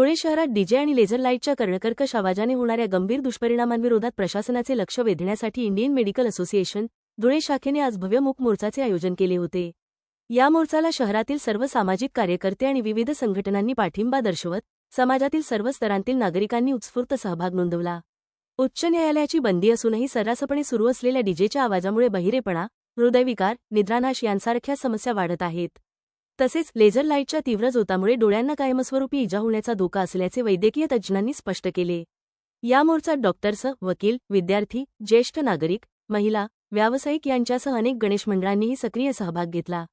धुळे शहरात डीजे आणि लेझर लाईटच्या कर्णकर्कश आवाजाने होणाऱ्या गंभीर दुष्परिणामांविरोधात प्रशासनाचे लक्ष वेधण्यासाठी इंडियन मेडिकल असोसिएशन धुळे शाखेने आज भव्य मूक मोर्चाचे आयोजन केले होते. या मोर्चाला शहरातील सर्व सामाजिक कार्यकर्ते आणि विविध संघटनांनी पाठिंबा दर्शवत समाजातील सर्व स्तरांतील नागरिकांनी उत्स्फूर्त सहभाग नोंदवला. उच्च न्यायालयाची बंदी असूनही सर्रासपणे सुरू असलेल्या डीजेच्या आवाजामुळे बहिरेपणा हृदयविकार निद्रानाश यांसारख्या समस्या वाढत आहेत. तसेच लेझर लाईटच्या तीव्र जोतामुळे डोळ्यांना कायमस्वरूपी इजा होण्याचा धोका असल्याचे वैद्यकीय तज्ज्ञांनी स्पष्ट केले. या मोर्चात डॉक्टर्स वकील विद्यार्थी ज्येष्ठ नागरिक महिला व्यावसायिक यांच्यासह अनेक गणेश मंडळांनीही सक्रिय सहभाग घेतला.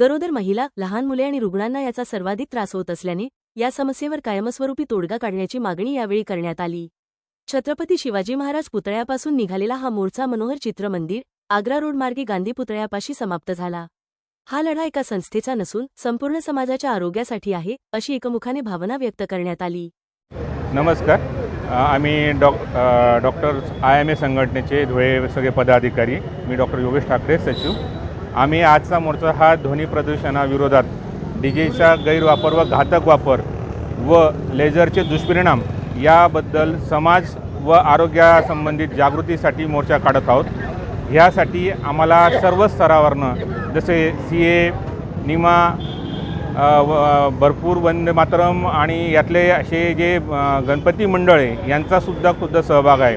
गरोदर महिला लहान मुले आणि रुग्णांना याचा सर्वाधिक त्रास होत असल्याने या समस्येवर कायमस्वरूपी तोडगा काढण्याची मागणी यावेळी करण्यात आली. छत्रपती शिवाजी महाराज पुतळ्यापासून निघालेला हा मोर्चा मनोहर चित्रमंदिर आग्रा रोड मार्गे गांधी पुतळ्यापाशी समाप्त झाला. हा लढा एका संस्थेचा नसून संपूर्ण समाजाच्या आरोग्यासाठी आहे अशी एकमुखाने भावना व्यक्त करण्यात आली. नमस्कार. आम्ही Dr doctor I M A संघटनेचे धुळे सगळे पदाधिकारी. मी डॉक्टर योगेश ठाकरे सचिव. आम्ही आजचा मोर्चा हा ध्वनी प्रदूषणाविरोधात डी जेचा गैरवापर व घातक वापर व लेझरचे दुष्परिणाम याबद्दल समाज व आरोग्यासंबंधित जागृतीसाठी मोर्चा काढत आहोत. ह्यासाठी आम्हाला सर्व स्तरावरनं जसे सी ए निमा व- भरपूर वंदे मातरम आणि यातले असे जे गणपती मंडळ आहे यांचासुद्धा खुद्द सहभाग आहे.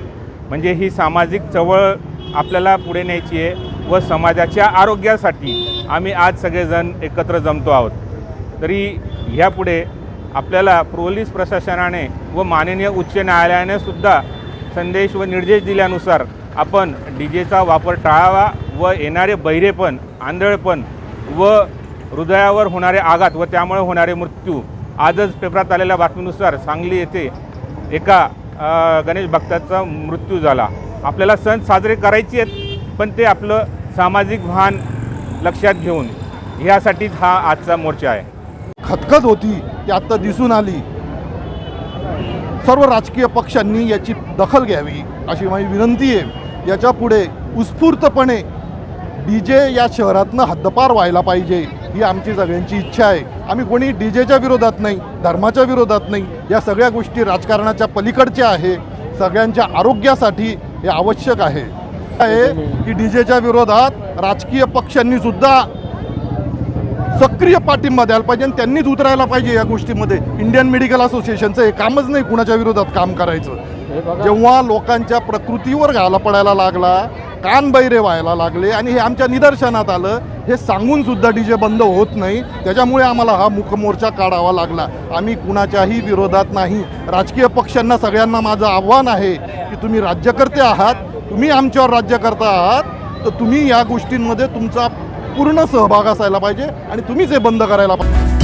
म्हणजे ही सामाजिक चवळ आपल्याला पुढे न्यायची आहे व समाजाच्या आरोग्यासाठी आम्ही आज सगळेजण एकत्र जमतो आहोत. तरी ह्यापुढे आपल्याला पोलीस प्रशासनाने व माननीय उच्च न्यायालयाने सुद्धा संदेश व निर्देश दिल्यानुसार आपण डी जेचा वापर टाळावा व येणारे बहिरेपण आंधळपण व हृदयावर होणारे आघात व त्यामुळे होणारे मृत्यू आजच पेपरात आलेल्या बातमीनुसार सांगली येथे एका गणेश भक्ताचा मृत्यू झाला. आपल्याला सण साजरे करायचे आहेत पण ते आपलं सामाजिक भान लक्षात घेऊन ह्यासाठीच हा आजचा मोर्चा आहे. खतखत होती ती आत्ता दिसून आली. सर्व राजकीय पक्षांनी याची दखल घ्यावी अशी माझी विनंती आहे. याच्यापुढे उत्स्फूर्तपणे डी जे या शहरातनं हद्दपार व्हायला पाहिजे ही आमची सगळ्यांची इच्छा आहे. आम्ही कोणी डी जेच्या विरोधात नाही धर्माच्या विरोधात नाही. या सगळ्या गोष्टी राजकारणाच्या पलीकडच्या आहे. सगळ्यांच्या आरोग्यासाठी हे आवश्यक आहे. आहे की डी जेच्या विरोधात राजकीय पक्षांनी सुद्धा सक्रिय पाठिंबा द्यायला पाहिजे आणि त्यांनीच उतरायला पाहिजे या गोष्टीमध्ये. इंडियन मेडिकल असोसिएशनचं हे कामच नाही कुणाच्या विरोधात काम करायचं. जेव्हा लोकांच्या प्रकृतीवर घाला पडायला लागला कानबैरे व्हायला लागले आणि हे आमच्या निदर्शनात आलं. हे सांगून सुद्धा डीजे बंद होत नाही. त्याच्यामुळे आम्हाला हा मुखमोर्चा काढावा लागला. आम्ही कुणाच्याही विरोधात नाही. राजकीय पक्षांना सगळ्यांना माझं आव्हान आहे की तुम्ही राज्यकर्ते आहात तुम्ही आमच्यावर राज्यकर्ता आहात तर तुम्ही या गोष्टींमध्ये तुमचा पूर्ण सहभाग असायला पाहिजे आणि तुम्हीच हे बंद करायला पाहिजे.